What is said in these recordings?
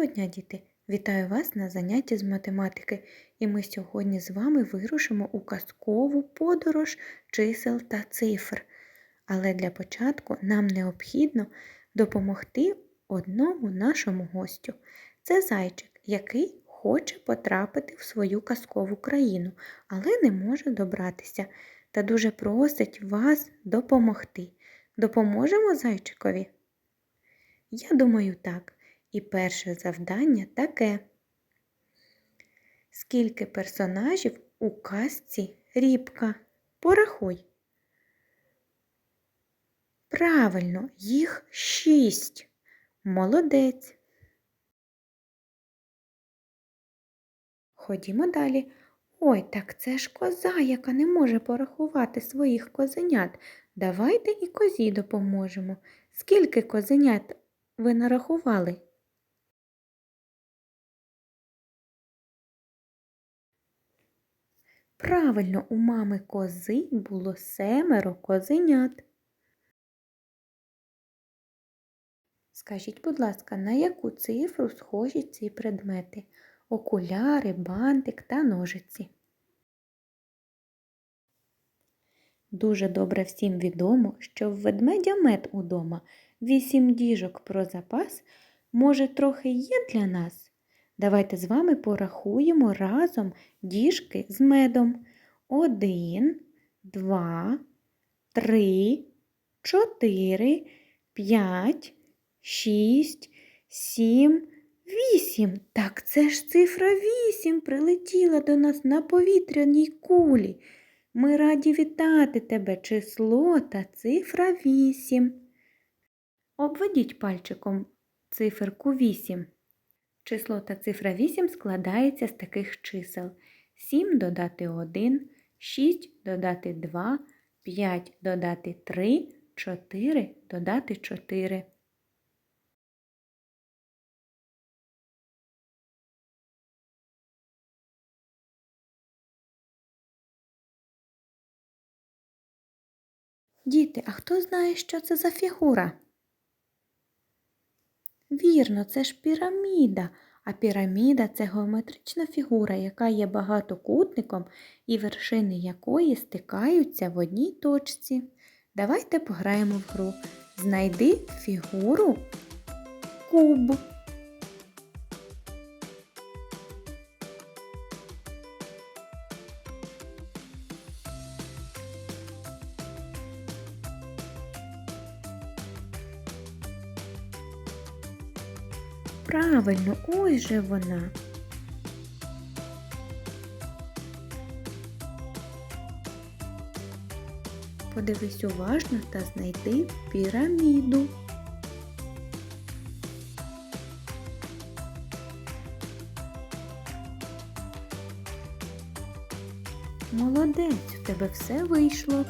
Доброго дня, діти! Вітаю вас на занятті з математики, і ми сьогодні з вами вирушимо у казкову подорож чисел та цифр. Але для початку нам необхідно допомогти одному нашому гостю. Це зайчик, який хоче потрапити в свою казкову країну, але не може добратися та дуже просить вас допомогти. Допоможемо зайчикові? Я думаю, так. І перше завдання таке. Скільки персонажів у казці Рібка? Порахуй. Правильно, їх шість. Молодець. Ходімо далі. Ой, так це ж коза, яка не може порахувати своїх козенят. Давайте і козі допоможемо. Скільки козенят ви нарахували? Правильно, у мами кози було семеро козенят. Скажіть, будь ласка, на яку цифру схожі ці предмети? Окуляри, бантик та ножиці. Дуже добре всім відомо, що в ведмедя мед удома. Вісім діжок про запас, може, трохи є для нас. Давайте з вами порахуємо разом діжки з медом. Один, два, три, чотири, п'ять, шість, сім, вісім. Так це ж цифра вісім прилетіла до нас на повітряній кулі. Ми раді вітати тебе число та цифра вісім. Обведіть пальчиком циферку вісім. Число та цифра 8 складається з таких чисел 7 додати 1, 6 додати 2, 5 додати 3, 4 додати 4. Діти, а хто знає, що це за фігура? Вірно, це ж піраміда. А піраміда це геометрична фігура, яка є багатокутником і вершини якої стикаються в одній точці. Давайте пограємо в гру. Знайди фігуру куб. Правильно, ось же вона. Подивись уважно та знайди піраміду. Молодець, у тебе все вийшло.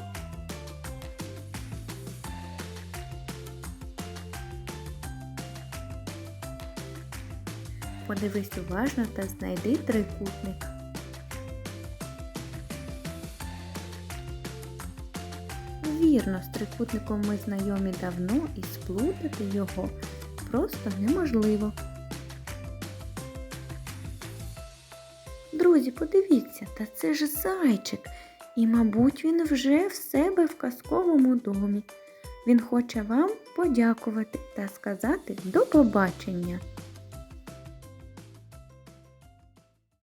Подивись уважно та знайди трикутник. Вірно, з трикутником ми знайомі давно і сплутати його просто неможливо. Друзі, подивіться, та це ж зайчик, і, мабуть, він вже в себе в казковому домі. Він хоче вам подякувати та сказати до побачення.